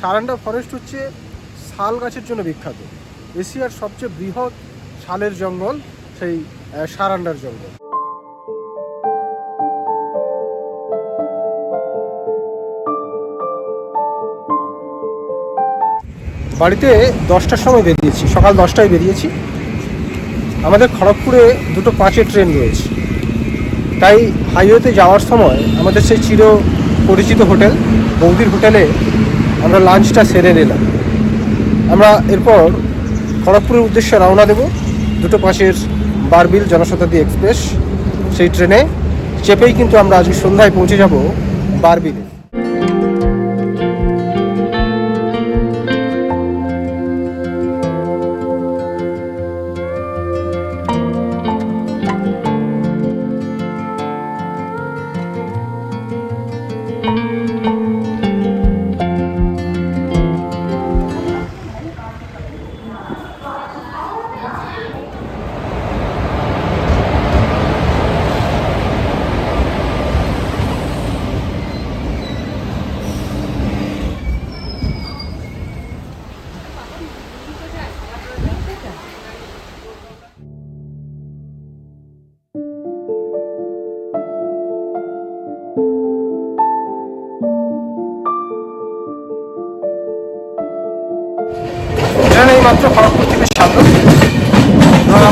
Saranda forest হচ্ছে শাল গাছের জন্য বিখ্যাত। এশিয়ার সবচেয়ে বৃহৎ শালের জঙ্গল সেই সারান্ডার জঙ্গল। বাড়িতে দশটার সময় বেরিয়েছি, সকাল দশটায় বেরিয়েছি। আমাদের খড়গপুরে দুটো পাঁচের ট্রেন রয়েছে। তাই হাইওয়েতে যাওয়ার সময় আমাদের সেই চির পরিচিত হোটেল, বৌদির হোটেলে আমরা লাঞ্চটা সেরে নিলাম। আমরা এরপর খড়গপুরের উদ্দেশ্যে রওনা দেব। দুটো পাশের বারবিল জনশতাব্দী এক্সপ্রেস, সেই ট্রেনে। চেপেই কিন্তু আমরা আজকে সন্ধ্যায় পৌঁছে যাব বারবিলে।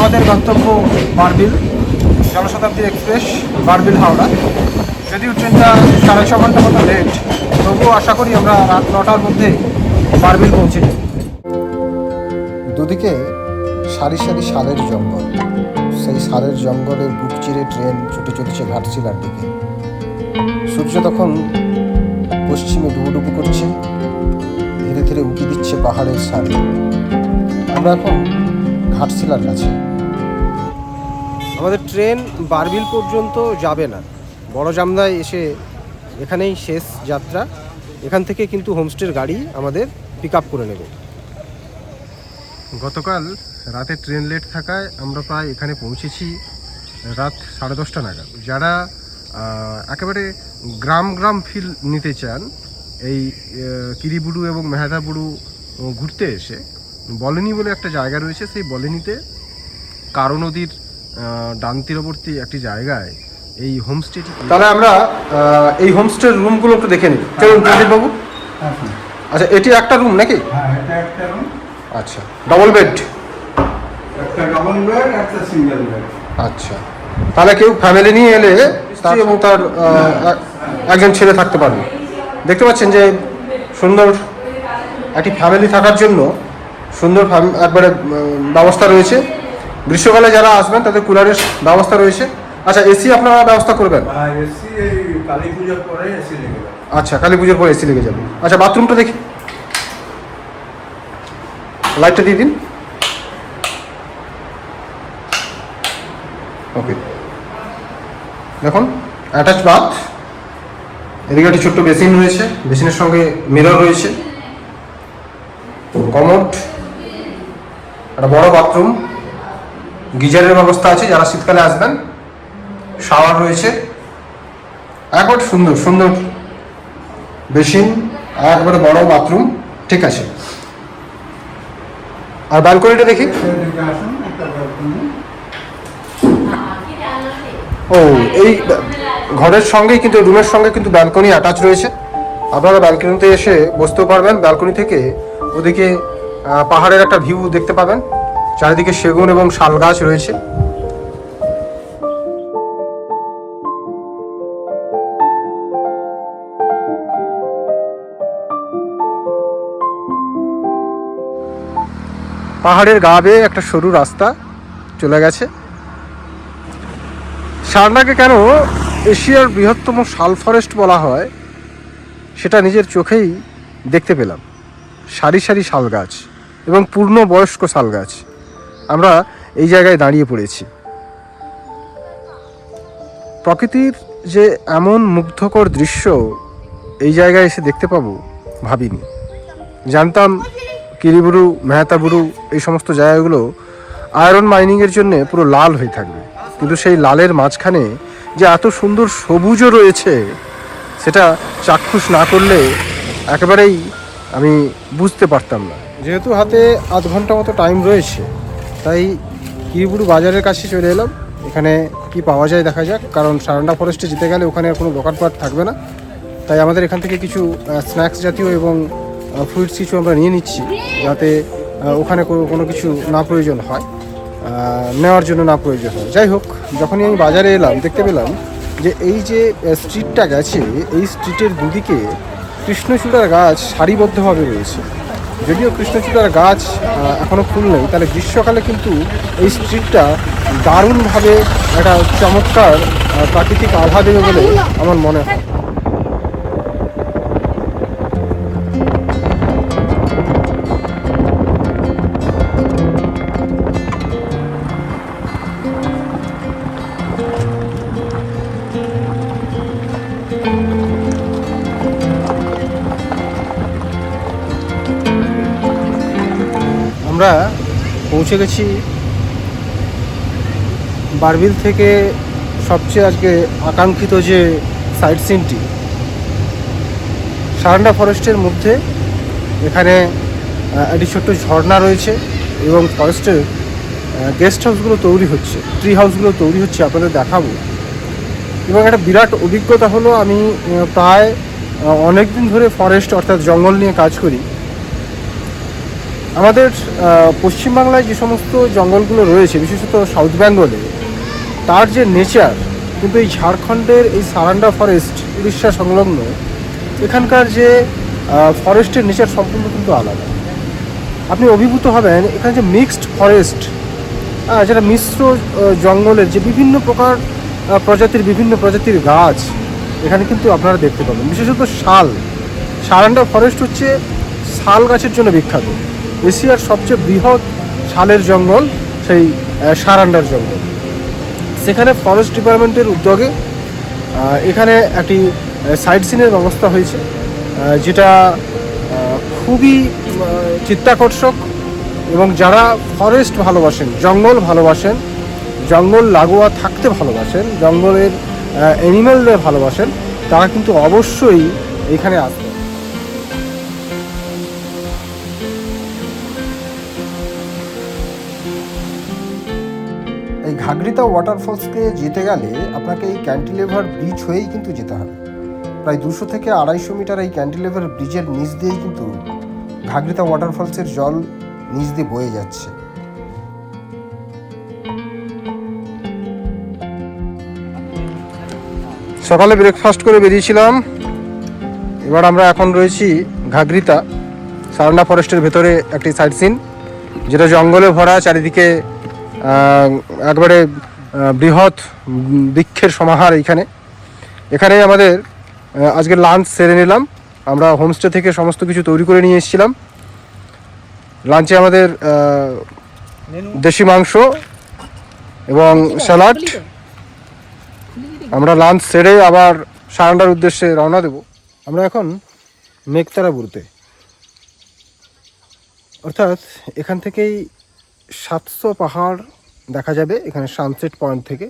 আমাদের গন্তব্য বারবিল, জনশতাব্দী এক্সপ্রেস, বারবিল হাওড়া। যদিও ট্রেনটা সাড়ে ছ ঘণ্টা মতো লেট তবুও আশা করি আমরা রাত নটার মধ্যে বারবিল পৌঁছে যাব। দুদিকে সারি সারি শালের জঙ্গল। সেই শালের জঙ্গলের বুক চিরে ট্রেন ছুটে চলেছে ঘাটশিলার দিকে। সূর্য তখন পশ্চিমে ডুবুডুবু করছে, ধীরে ধীরে উঁকি দিচ্ছে পাহাড়ের সারি। আমরা এখন ঘাটশিলার কাছে। আমাদের ট্রেন বারবিল পর্যন্ত যাবে না। বড় জামদায় এসে এখানেই শেষ যাত্রা। এখান থেকে কিন্তু হোমস্টের গাড়ি আমাদের পিক আপ করে নেবে। গতকাল রাতে ট্রেন লেট থাকায় আমরা প্রায় এখানে পৌঁছেছি রাত সাড়ে দশটা নাগাদ। যারা একেবারে গ্রাম গ্রাম ফিল নিতে চান, এই কিরিবুড়ু এবং মেহাদাবুড়ু ঘুরতে এসে, বলেনি বলে একটা জায়গা রয়েছে, সেই বলেনিতে কারও নদীর ডান তীরবর্তী একটি জায়গায় এই হোমস্টেটি তাহলে আমরা এই হোমস্টের রুমগুলো একটু দেখে নিই। চলুন প্রদীপ বাবু। আচ্ছা এটি একটা রুম নাকি? হ্যাঁ এটা একটা রুম আচ্ছা ডবল বেড একটা ডবল বেড একটা সিঙ্গেল বেড আচ্ছা তাহলে কেউ ফ্যামিলি নিয়ে এলে স্ত্রী এবং তার এক- একজন ছেলে থাকতে পারবে। দেখতে পাচ্ছেন যে সুন্দর একটি ফ্যামিলি থাকার জন্য সুন্দর ফ্যাম- একবারে ব্যবস্থা রয়েছে। গ্রীষ্মকালে যারা আসবেন তাদের কুলারের ব্যবস্থা রয়েছে। আচ্ছা এসি আপনারা ব্যবস্থা করবেন? আর এসি কালী পুজোর পরে এসি লেগে যাবে। আচ্ছা কালী পুজোর পর এসি লেগে যাবে। আচ্ছা বাথরুমটা দেখি। লাইটটা দিয়ে দিন। ওকে দেখুন অ্যাটাচ বাথ এদিকে একটি ছোট্ট বেসিন রয়েছে। বেসিনের সঙ্গে মিরর রয়েছে। কমোড একটা বড় বাথরুম গিজারের ব্যবস্থা আছে, যারা শীতকালে আসবেন, শাওয়ার রয়েছে। একবার সুন্দর সুন্দর বেসিন আর একবারে বড় বাথরুম, ঠিক আছে। আর ব্যালকনিটা দেখি। ও, এই ঘরের সঙ্গেই কিন্তু, রুমের সঙ্গে কিন্তু ব্যালকনি অ্যাটাচ রয়েছে। আপনারা ব্যালকনিতে এসে বসতেও পারবেন। ব্যালকনি থেকে ওদিকে পাহাড়ের একটা ভিউ দেখতে পাবেন। চারিদিকে সেগুন এবং শাল গাছ রয়েছে। পাহাড়ের গা বেয়ে একটা সরু রাস্তা চলে গেছে। সারনাকে কেন এশিয়ার বৃহত্তম শাল ফরেস্ট বলা হয়, সেটা নিজের চোখেই দেখতে পেলাম। সারি সারি শাল গাছ এবং পূর্ণ বয়স্ক শাল গাছ। আমরা এই জায়গায় দাঁড়িয়ে পড়েছি। প্রকৃতির যে এমন মুগ্ধকর দৃশ্য এই জায়গায় এসে দেখতে পাবো ভাবিনি। জানতাম কিরিবুরু, মেহতাবুরু এই সমস্ত জায়গাগুলো আয়রন মাইনিংয়ের জন্য পুরো লাল হয়ে থাকবে। কিন্তু সেই লালের মাঝখানে যে এত সুন্দর সবুজও রয়েছে, সেটা চাক্ষুষ না করলে একেবারেই আমি বুঝতে পারতাম না। যেহেতু হাতে আধ ঘণ্টা মতো টাইম রয়েছে তাই কিরিবুড়ু বাজারের কাছে চলে এলাম। এখানে কি পাওয়া যায় দেখা যাক, কারণ সারান্ডা ফরেস্টে যেতে গেলে ওখানে কোনো দোকানপাট থাকবে না। তাই আমাদের এখান থেকে কিছু স্ন্যাক্স জাতীয় এবং ফ্রুইটস কিছু আমরা নিয়ে নিচ্ছি, যাতে ওখানে কোনো কিছু না প্রয়োজন হয় নেওয়ার জন্য না প্রয়োজন হয়। যাই হোক, যখনই আমি বাজারে এলাম, দেখতে পেলাম যে এই যে স্ট্রিটটা গেছে, এই স্ট্রিটের দুদিকে কৃষ্ণচূড়ার গাছ সারিবদ্ধভাবে রয়েছে। যদিও কৃষ্ণচূড়ার গাছ এখনও ফুল নেই, তাহলে গ্রীষ্মকালে কিন্তু এই স্ট্রিটটা দারুণভাবে একটা চমৎকার প্রাকৃতিক আভা দেবে বলে আমার মনে হয়। আমরা পৌঁছে গেছি বারবিল থেকে সবচেয়ে আজকে আকাঙ্ক্ষিত যে সাইট সিনটি সারান্ডা ফরেস্টের মধ্যে এখানে একটি ছোট্ট ঝর্ণা রয়েছে এবং ফরেস্টের গেস্ট হাউসগুলো তৈরি হচ্ছে ট্রি হাউসগুলো তৈরি হচ্ছে, আপনাদের দেখাবো। এবং একটা বিরাট অভিজ্ঞতা হলো, আমি প্রায় অনেক দিন ধরে ফরেস্ট অর্থাৎ জঙ্গল নিয়ে কাজ করি। আমাদের পশ্চিমবাংলায় যে সমস্ত জঙ্গলগুলো রয়েছে, বিশেষত সাউথ বেঙ্গলে তার যে নেচার কিন্তু এই ঝাড়খণ্ডের এই সারান্ডা ফরেস্ট উড়িষ্যা সংলগ্ন, এখানকার যে ফরেস্টের নেচার সম্পূর্ণ কিন্তু আলাদা। আপনি অভিভূত হবেন, এখানে যে মিক্সড ফরেস্ট যেটা মিশ্র জঙ্গলের যে বিভিন্ন প্রকার প্রজাতির, বিভিন্ন প্রজাতির গাছ, এখানে কিন্তু আপনারা দেখতে পাবেন। বিশেষত শাল, সারান্ডা ফরেস্ট হচ্ছে শাল গাছের জন্য বিখ্যাত। এশিয়ার সবচেয়ে বৃহৎ শালের জঙ্গল, সেই সারান্ডার জঙ্গল। সেখানে ফরেস্ট ডিপার্টমেন্টের উদ্যোগে এখানে একটি সাইড সিনের ব্যবস্থা হয়েছে যেটা খুবই চিত্তাকর্ষক এবং যারা ফরেস্ট ভালোবাসেন, জঙ্গল ভালোবাসেন, জঙ্গল লাগোয়া থাকতে ভালোবাসেন, জঙ্গলের অ্যানিম্যালদের ভালোবাসেন, তারা কিন্তু অবশ্যই এখানে আসবেন। ঘাগরিতা ওয়াটারফলসকে যেতে গেলে আপনাকে এই ক্যান্টিলেভার ব্রিজ হয়েই কিন্তু যেতে হবে। প্রায় দুশো থেকে আড়াইশো মিটার এই ক্যান্টিলেভার ব্রিজের নিচ দিয়েই কিন্তু ঘাগরিতা ওয়াটারফলসের জল নিচ দিয়ে বয়ে যাচ্ছে। সকালে ব্রেকফাস্ট করে বেরিয়েছিলাম। এবার আমরা এখন রয়েছি ঘাগরিতা সারান্ডা ফরেস্টের ভেতরে একটি সাইট সিন যেটা জঙ্গলে ভরা, চারিদিকে একবারে বৃহৎ বৃক্ষের সমাহার এইখানে। এখানে আমাদের আজকে লাঞ্চ সেরে নিলাম। আমরা হোমস্টে থেকে সমস্ত কিছু তৈরি করে নিয়ে এসেছিলাম। লাঞ্চে আমাদের দেশি মাংস এবং স্যালাড আমরা লাঞ্চ সেরে আবার সারান্ডার উদ্দেশ্যে রওনা দেব। আমরা এখন মেঘতারাপুরতে। অর্থাৎ এখান থেকেই সাতশো পাহাড় দেখা যাবে এখানে সানসেট পয়েন্ট থেকে।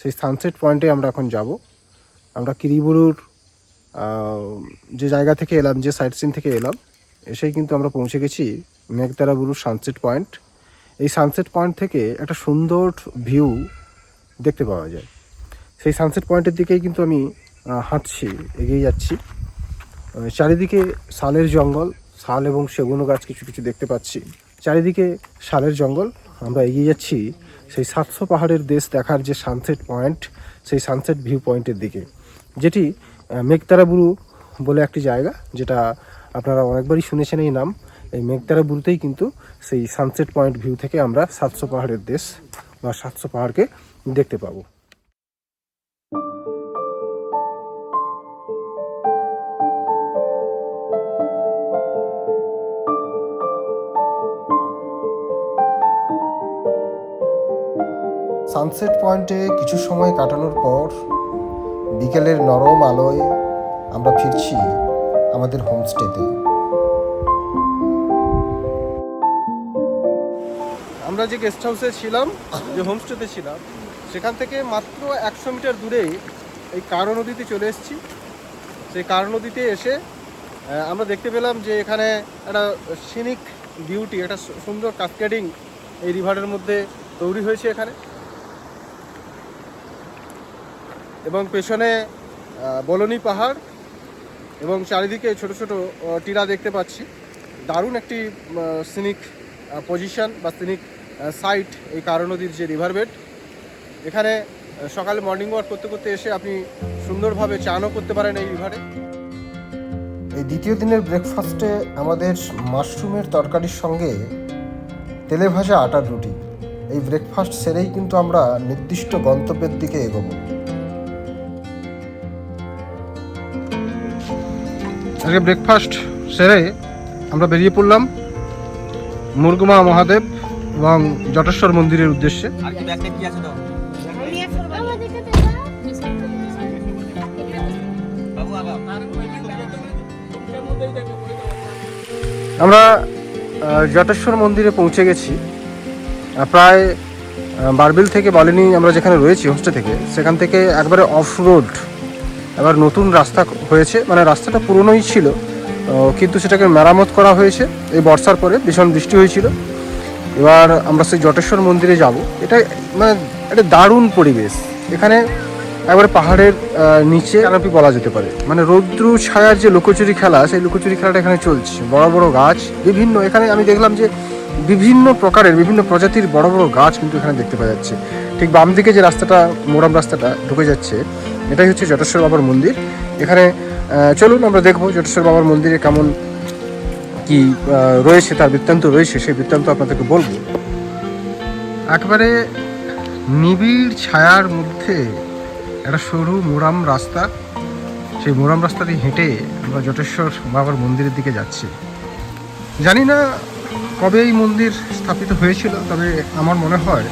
সেই সানসেট পয়েন্টে আমরা এখন যাব। আমরা কিরিবুরুর যে জায়গা থেকে এলাম, যে সাইট সিন থেকে এলাম, এসেই কিন্তু আমরা পৌঁছে গেছি মেঘতারাবুরুর সানসেট পয়েন্ট এই সানসেট পয়েন্ট থেকে একটা সুন্দর ভিউ দেখতে পাওয়া যায়। সেই সানসেট পয়েন্টের দিকেই কিন্তু আমি হাঁটছি, এগিয়ে যাচ্ছি। চারিদিকে শালের জঙ্গল, শাল এবং সেগুনো গাছ কিছু কিছু দেখতে পাচ্ছি। চারিদিকে শালের জঙ্গল। আমরা এগিয়ে যাচ্ছি সেই সাতশো পাহাড়ের দেশ দেখার যে সানসেট পয়েন্ট সেই সানসেট ভিউ পয়েন্টের দিকে। যেটি মেঘতারাবুরু বলে একটি জায়গা, যেটা আপনারা অনেকবারই শুনেছেন এই নাম। এই মেঘতারাবুরুতেই কিন্তু সেই সানসেট পয়েন্ট ভিউ থেকে আমরা সাতশো পাহাড়ের দেশ বা সাতশো পাহাড়কে দেখতে পাবো। সানসেট পয়েন্টে কিছু সময় কাটানোর পর বিকেলের নরম আলোয় আমরা ফিরছি আমাদের হোমস্টেতে আমরা যে গেস্ট হাউসে ছিলাম, যে হোমস্টেতে ছিলাম, সেখান থেকে মাত্র একশো মিটার দূরে এই কারও নদীতে চলে এসেছি। সেই কারও নদীতে এসে আমরা দেখতে পেলাম যে এখানে একটা সিনিক বিউটি একটা সুন্দর কাস্কেডিং এই রিভারের মধ্যে তৈরি হয়েছে এখানে। এবং পেছনে বলনি পাহাড় এবং চারিদিকে ছোট ছোট টিলা দেখতে পাচ্ছি। দারুণ একটি সিনিক পজিশন বা সিনিক সাইট এই কারণ নদীর যে রিভার বেড এখানে সকালে মর্নিং ওয়াক করতে করতে এসে আপনি সুন্দরভাবে চানও করতে পারেন এই রিভারে এই দ্বিতীয় দিনের ব্রেকফাস্টে আমাদের মাশরুমের তরকারির সঙ্গে তেলে ভাজা আটার রুটি। এই ব্রেকফাস্ট সেরেই কিন্তু আমরা নির্দিষ্ট গন্তব্যের দিকে এগোবো। আজকে ব্রেকফাস্ট সেরে আমরা বেরিয়ে পড়লাম মুরগুমা মহাদেব এবং জটেশ্বর মন্দিরের উদ্দেশ্যে। আমরা জটেশ্বর মন্দিরে পৌঁছে গেছি। প্রায় বারবিল থেকে বালিনি আমরা যেখানে রয়েছি হোস্টে থেকে সেখান থেকে একবারে অফ রোড এবার নতুন রাস্তা হয়েছে মানে রাস্তাটা পুরনোই ছিল কিন্তু সেটাকে মেরামত করা হয়েছে। এই বর্ষার পরে ভীষণ বৃষ্টি হয়েছিল। এবার আমরা সেই জটেশ্বর মন্দিরে যাব। এটা মানে একটা দারুণ পরিবেশ। এখানে একবারে পাহাড়ের নিচে ক্যানোপি বলা যেতে পারে। মানে রৌদ্রু ছায়ার যে লুকোচুরি খেলা, সেই লুকোচুরি খেলাটা এখানে চলছে। বড় বড় গাছ, বিভিন্ন, এখানে আমি দেখলাম যে বিভিন্ন প্রকারের, বিভিন্ন প্রজাতির বড় বড় গাছ কিন্তু এখানে দেখতে পাওয়া যাচ্ছে। ঠিক বাম দিকে যে রাস্তাটা মোরাম রাস্তাটা ঢুকে যাচ্ছে এটাই হচ্ছে জটেশ্বর বাবার মন্দির। এখানে চলুন আমরা দেখব জটেশ্বর বাবার মন্দিরে কেমন কি রয়েছে, তার বৃত্তান্ত রয়েছে, সেই বৃত্তান্ত আপনাদেরকে বলব। একবারে নিবিড় ছায়ার মধ্যে একটা সরু মোরাম রাস্তা। সেই মোরাম রাস্তা দিয়ে হেঁটে আমরা জটেশ্বর বাবার মন্দিরের দিকে যাচ্ছি। জানি না কবে এই মন্দির স্থাপিত হয়েছিল, তবে আমার মনে হয়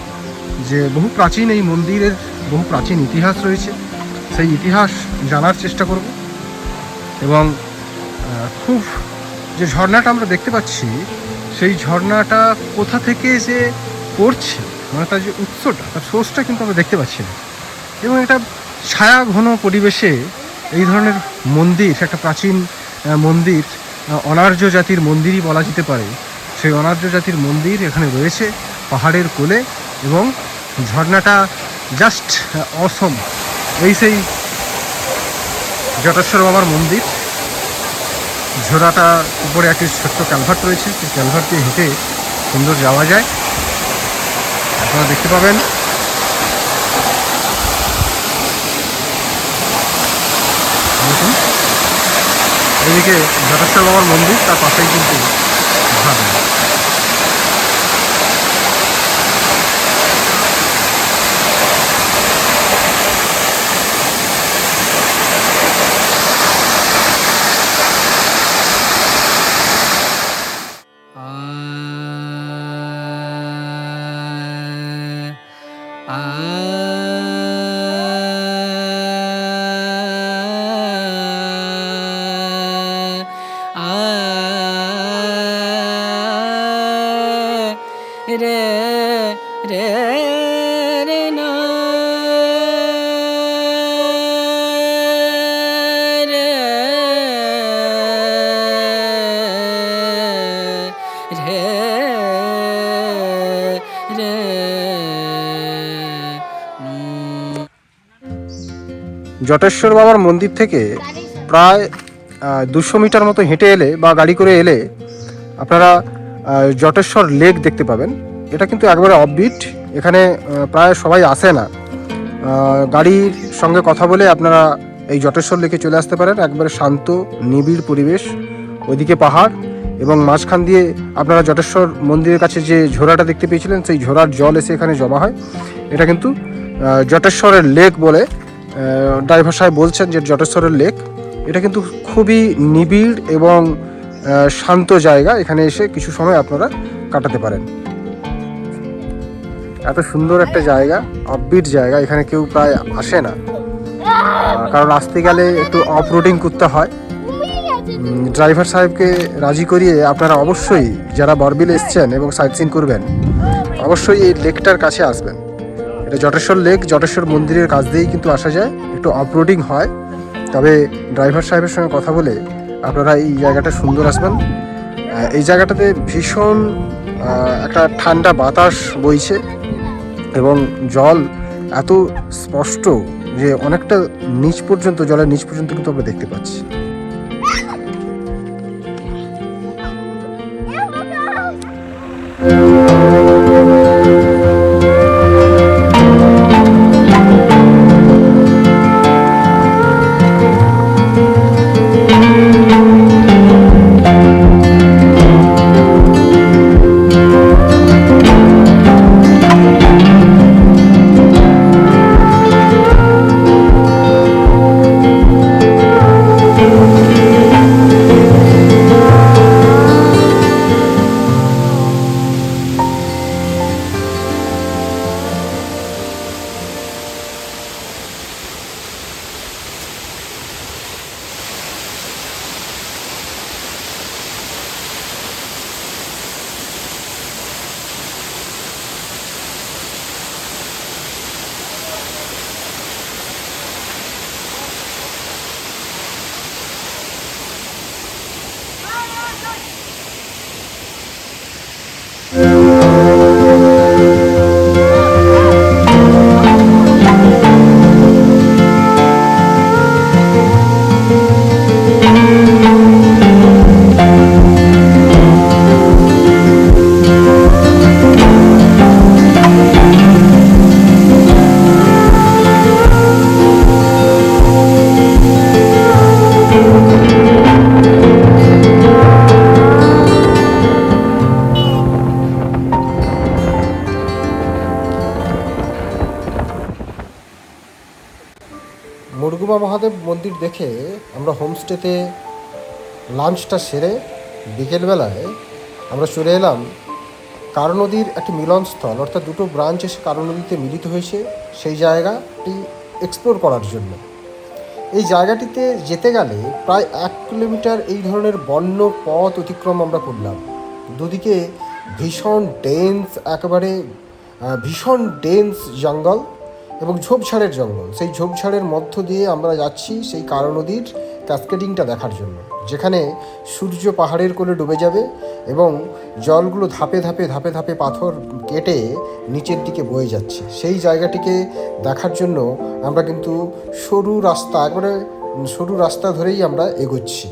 যে বহু প্রাচীন এই মন্দিরের বহু প্রাচীন ইতিহাস রয়েছে। সেই ইতিহাস জানার চেষ্টা করব। এবং খুব যে ঝর্ণাটা আমরা দেখতে পাচ্ছি, সেই ঝর্ণাটা কোথা থেকে যে পড়ছে? মানে তার যে উৎসটা, তার সোর্সটা কিন্তু আমরা দেখতে পাচ্ছি না। এবং এটা ছায়া ঘন পরিবেশে এই ধরনের মন্দির, একটা প্রাচীন মন্দির অনার্য জাতির মন্দিরই বলা যেতে পারে। সেই অনার্য জাতির মন্দির এখানে রয়েছে পাহাড়ের কোলে এবং ঝর্ণাটা জাস্ট অসম এই সেই জটেশ্বর বাবার মন্দির। ঝোড়াটা উপরে একটি ছোট্ট ক্যালভার্ট রয়েছে। সেই ক্যালভার্ট দিয়ে হেঁটে সুন্দর যাওয়া যায়। আপনারা দেখতে পাবেন। এইদিকে জটেশ্বর বাবার মন্দির, তার পাশেই কিন্তু রে রে রে রে রে জটেশ্বর বাবার মন্দির থেকে প্রায় দুশো মিটার মতো হেঁটে এলে বা গাড়ি করে এলে আপনারা জটেশ্বর লেক দেখতে পাবেন। এটা কিন্তু একবারে অফবিট এখানে প্রায় সবাই আসে না। গাড়ির সঙ্গে কথা বলে আপনারা এই জটেশ্বর লেকে চলে আসতে পারেন। একবারে শান্ত, নিবিড় পরিবেশ। ওইদিকে পাহাড় এবং মাঝখান দিয়ে আপনারা জটেশ্বর মন্দিরের কাছে যে ঝোড়াটা দেখতে পেয়েছিলেন, সেই ঝোড়ার জল এসে এখানে জমা হয়। এটা কিন্তু জটেশ্বরের লেক বলে ড্রাইভার সাহেব বলছেন যে জটেশ্বরের লেক। এটা কিন্তু খুবই নিবিড় এবং শান্ত জায়গা। এখানে এসে কিছু সময় আপনারা কাটাতে পারেন। এত সুন্দর একটা জায়গা অফবিট জায়গা, এখানে কেউ প্রায় আসে না। কারণ আসতে গেলে একটু অফ রোডিং করতে হয়। ড্রাইভার সাহেবকে রাজি করিয়ে আপনারা অবশ্যই যারা বরবিল এসছেন এবং সাইট সিন করবেন, অবশ্যই এই লেকটার কাছে আসবেন। এটা জটেশ্বর লেক জটেশ্বর মন্দিরের কাছ দিয়েই কিন্তু আসা যায়, একটু অফরোডিং হয়। তবে ড্রাইভার সাহেবের সঙ্গে কথা বলে আপনারা এই জায়গাটা সুন্দর আসবেন। এই জায়গাটাতে ভীষণ একটা ঠান্ডা বাতাস বইছে এবং জল এত স্পষ্ট যে অনেকটা নিচ পর্যন্ত, জলের নিচ পর্যন্ত কিন্তু আমরা দেখতে পাচ্ছি। মুরগুমা মহাদেব মন্দির দেখে আমরা হোমস্টেতে লাঞ্চটা সেরে বিকেলবেলায় আমরা চলে এলাম কারও নদীর একটি মিলনস্থল, অর্থাৎ দুটো ব্রাঞ্চ এসে কারও নদীতে মিলিত হয়েছে। সেই জায়গাটি এক্সপ্লোর করার জন্য। এই জায়গাটিতে যেতে গেলে প্রায় এক কিলোমিটার এই ধরনের বন্য পথ অতিক্রম আমরা করলাম। দুদিকে ভীষণ ডেন্স একেবারে ভীষণ ডেন্স জঙ্গল। এবং ঝোপঝাড়ের জঙ্গল। সেই ঝোপঝাড়ের মধ্য দিয়ে আমরা যাচ্ছি সেই কারও নদীর ক্যাসকেডিংটা দেখার জন্য। যেখানে সূর্য পাহাড়ের কোলে ডুবে যাবে এবং জলগুলো ধাপে ধাপে ধাপে ধাপে পাথর কেটে নিচের দিকে বয়ে যাচ্ছে। সেই জায়গাটিকে দেখার জন্য আমরা কিন্তু সরু রাস্তা, একবারে সরু রাস্তা ধরেই আমরা এগোচ্ছি।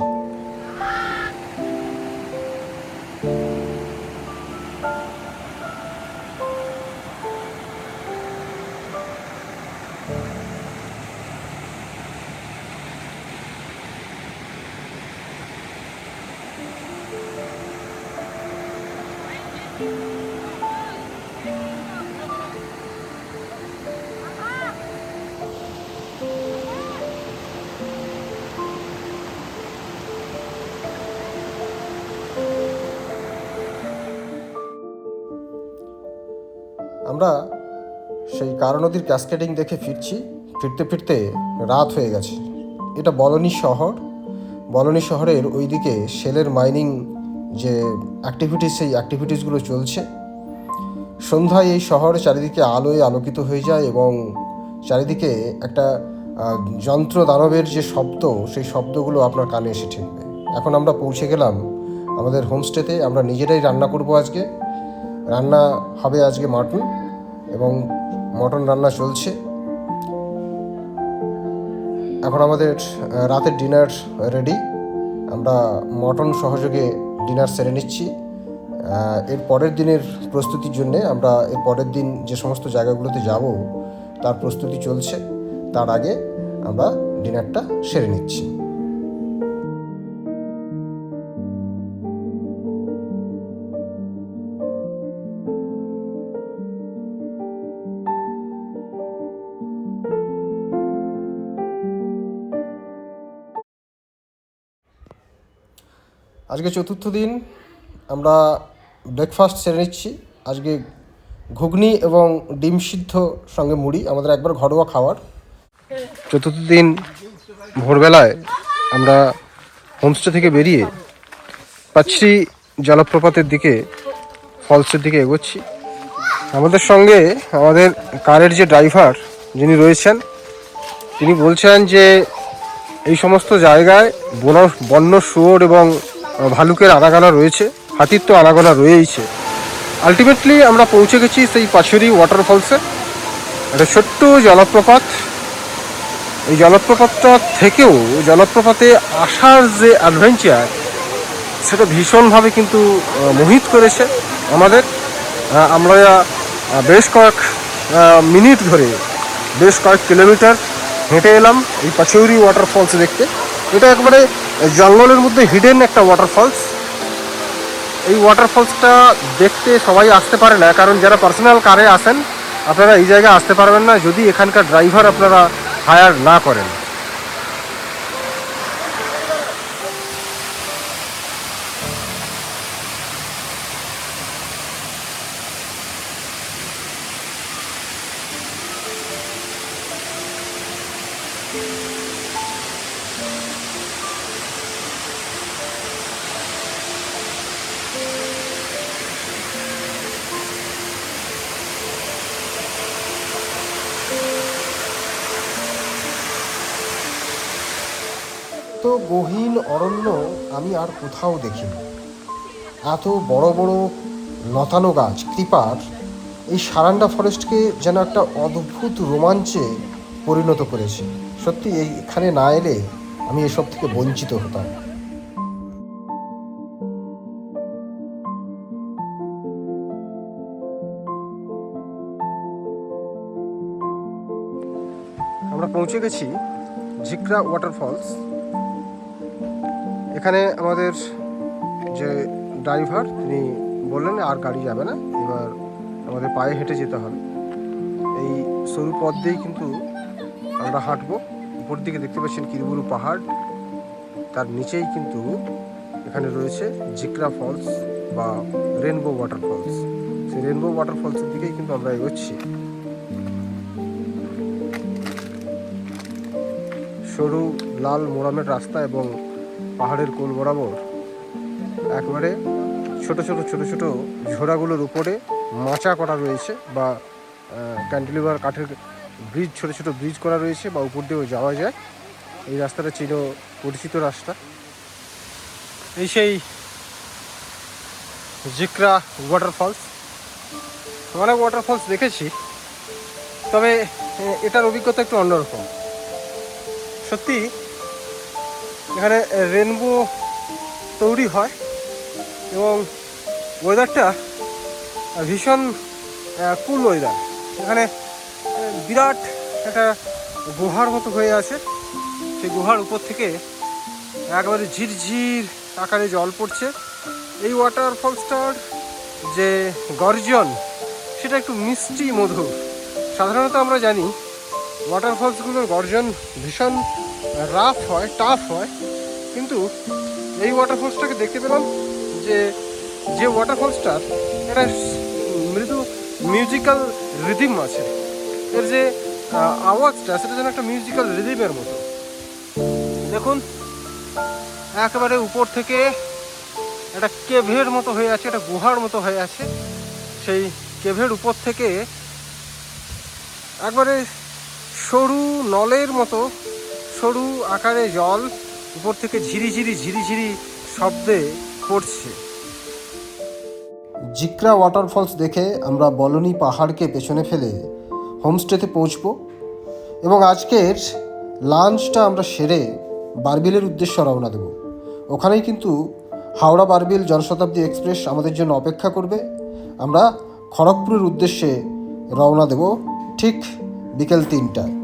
সেই কারও নদীর ক্যাসকেডিং দেখে ফিরছি। ফিরতে ফিরতে রাত হয়ে গেছে। এটা বলনি শহর। বলনি শহরের ওইদিকে শেলের মাইনিং যে অ্যাক্টিভিটিস সেই অ্যাক্টিভিটিসগুলো চলছে। সন্ধ্যায় এই শহর চারিদিকে আলোয় আলোকিত হয়ে যায় এবং চারিদিকে একটা যন্ত্র দানবের যে শব্দ, সেই শব্দগুলো আপনার কানে এসে ঠেকবে। এখন আমরা পৌঁছে গেলাম আমাদের হোমস্টেতে আমরা নিজেরাই রান্না করব আজকে। রান্না হবে আজকে মাটন এবং মটন রান্না চলছে। এখন আমাদের রাতের ডিনার রেডি আমরা মটন সহযোগে ডিনার সেরে নিচ্ছি। এর পরের দিনের প্রস্তুতির জন্য আমরা এর পরের দিন যে সমস্ত জায়গাগুলোতে যাব, তার প্রস্তুতি চলছে। তার আগে আমরা ডিনারটা সেরে নিচ্ছি। আজকে চতুর্থ দিন, আমরা ব্রেকফাস্ট সেরে নিচ্ছি। আজকে ঘুগনি এবং ডিম সিদ্ধ সঙ্গে মুড়ি, আমাদের একবার ঘরোয়া খাবার চতুর্থ দিন ভোরবেলায় আমরা হোমস্টে থেকে বেরিয়ে পাচ্ছি জলপ্রপাতের দিকে ফলসের দিকে এগোচ্ছি। আমাদের সঙ্গে আমাদের কারের যে ড্রাইভার, যিনি রয়েছেন, তিনি বলছেন যে এই সমস্ত জায়গায় বন, বন্য শুয়োর এবং ভালুকের আনাগানা রয়েছে, হাতির তো আনাগোনা রয়েইছে। আলটিমেটলি আমরা পৌঁছে গেছি সেই পাশুরি ওয়াটারফলসে একটা ছোট্ট জলপ্রপাত। এই জলপ্রপাতটা থেকেও জলপ্রপাতে আসার যে অ্যাডভেঞ্চার সেটা ভীষণভাবে কিন্তু মোহিত করেছে আমাদের। আমরা বেশ কয়েক মিনিট ধরে বেশ কয়েক কিলোমিটার হেঁটে এলাম এই পাচৌরি ওয়াটারফলস দেখতে। এটা একবারে জঙ্গলের মধ্যে হিডেন একটা ওয়াটারফলস এই ওয়াটারফলসটা দেখতে সবাই আসতে পারে না, কারণ যারা পার্সোনাল কারে আসেন, আপনারা এই জায়গায় আসতে পারবেন না, যদি এখানকার ড্রাইভার আপনারা হায়ার না করেন। গহীন অরণ্য আমি আর কোথাও দেখিনি। এত বড় বড় লতানো গাছ, কৃপার, এই সারান্ডা ফরেস্টকে যেন একটা অদ্ভুত রোমাঞ্চে পরিণত করেছে। সত্যি, এইখানে না এলে আমি এসব থেকে বঞ্চিত হতাম। আমরা পৌঁছে গেছি ঝিকরা ওয়াটারফলস। এখানে আমাদের যে ড্রাইভার, তিনি বললেন আর গাড়ি যাবে না, এবার আমাদের পায়ে হেঁটে যেতে হবে। এই সরু পথ দিয়েই কিন্তু আমরা হাঁটবো। উপর দিকে দেখতে পাচ্ছেন কিরবুরু পাহাড়। তার নিচেই কিন্তু এখানে রয়েছে জিকরা ফলস বা রেনবো ওয়াটারফলস সেই রেনবো ওয়াটারফলসের দিকেই কিন্তু আমরা এগোচ্ছি। সরু, লাল, মোরামের রাস্তা এবং পাহাড়ের কোল বরাবর একবারে ছোট ছোট ছোট ছোট ঝোড়াগুলোর উপরে মাচা করা রয়েছে বা ক্যান্টিলিভার কাঠের ব্রিজ ছোট ছোট ব্রিজ করা রয়েছে বা উপর দিয়েও যাওয়া যায়। এই রাস্তাটা ছিল পরিচিত রাস্তা। এই সেই জিকরা ওয়াটারফলস অনেক ওয়াটারফলস দেখেছি, তবে এটার অভিজ্ঞতা একটু অন্যরকম। সত্যি এখানে রেনবো তৈরি হয় এবং ওয়েদারটা ভীষণ কুল ওয়েদার এখানে বিরাট একটা গুহার মতো হয়ে আছে। সেই গুহার উপর থেকে একবারে ঝিরঝির আকারে জল পড়ছে। এই ওয়াটারফলসটার যে গর্জন, সেটা একটু মিষ্টি মধুর। সাধারণত আমরা জানি ওয়াটারফলসগুলোর গর্জন ভীষণ রাফ হয় টাফ হয়, কিন্তু এই ওয়াটারফলসটাকে দেখতে পেলাম যে যে ওয়াটারফলসটার একটা মৃদু মিউজিক্যাল রিদিম আছে। এর যে আওয়াজটা সেটা যেন একটা মিউজিক্যাল রিদিমের মতো। দেখুন, একেবারে উপর থেকে একটা কেভের মতো হয়ে আছে, একটা গুহার মতো হয়ে আছে। সেই কেভের উপর থেকে একবারে সরু নলের মতো সরু আকারে জল উপর থেকে ঝিরিঝিরি ঝিরিঝিরি শব্দে পড়ছে। জিকরা ওয়াটারফলস দেখে আমরা বলনি পাহাড়কে পেছনে ফেলে হোমস্টেতে পৌঁছব এবং আজকের লাঞ্চটা আমরা সেরে বারবিলের উদ্দেশ্যে রওনা দেব। ওখানেই কিন্তু হাওড়া বারবিল জনশতাব্দী এক্সপ্রেস আমাদের জন্য অপেক্ষা করবে। আমরা খড়গপুরের উদ্দেশ্যে রওনা দেব ঠিক বিকেল তিনটায়।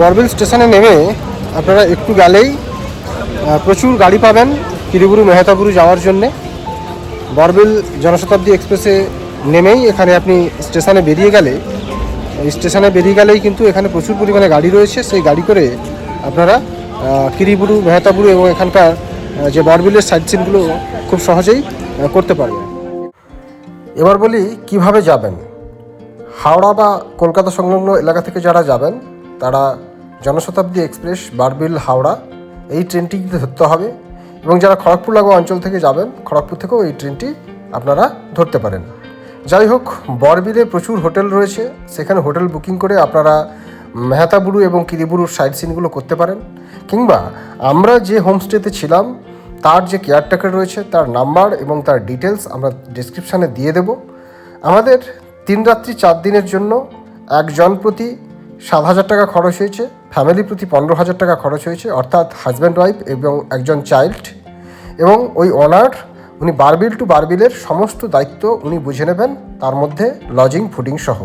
বরবিল স্টেশনে নেমে আপনারা একটু গেলেই প্রচুর গাড়ি পাবেন কিরিবুরু মেহতাপুরু যাওয়ার জন্যে। বরবিল জনশতাব্দী এক্সপ্রেসে নেমেই এখানে আপনি স্টেশনে বেরিয়ে গেলে স্টেশনে বেরিয়ে গেলেই কিন্তু এখানে প্রচুর পরিমাণে গাড়ি রয়েছে। সেই গাড়ি করে আপনারা কিরিবুরু মেহতাবুরু এবং এখানকার যে বরবিলের সাইড সিনগুলো খুব সহজেই করতে পারবেন। এবার বলি, কীভাবে যাবেন? হাওড়া বা কলকাতা সংলগ্ন এলাকা থেকে যারা যাবেন তারা জনশতাব্দী এক্সপ্রেস, বারবিল, হাওড়া এই ট্রেনটি ধরতে হবে এবং যারা খড়গপুর লাগোয়া অঞ্চল থেকে যাবেন, খড়গপুর থেকেও এই ট্রেনটি আপনারা ধরতে পারেন। যাই হোক, বরবিলে প্রচুর হোটেল রয়েছে। সেখানে হোটেল বুকিং করে আপনারা মেহতাবুরু এবং কিরিবুরুর সাইড সিনগুলো করতে পারেন। কিংবা আমরা যে হোমস্টেতে ছিলাম, তার যে কেয়ারটেকার রয়েছে, তার নাম্বার এবং তার ডিটেলস আমরা ডিসক্রিপশানে দিয়ে দেব। আমাদের তিন রাত্রি চার দিনের জন্য একজন প্রতি সাত হাজার টাকা খরচ হয়েছে ফ্যামিলি প্রতি পনেরো হাজার টাকা খরচ হয়েছে, অর্থাৎ হাজব্যান্ড ওয়াইফ এবং একজন চাইল্ড এবং ওই ওনার উনি বারবিল টু বারবিলের সমস্ত দায়িত্ব উনি বুঝে নেবেন, তার মধ্যে লজিং ফুডিং সহ।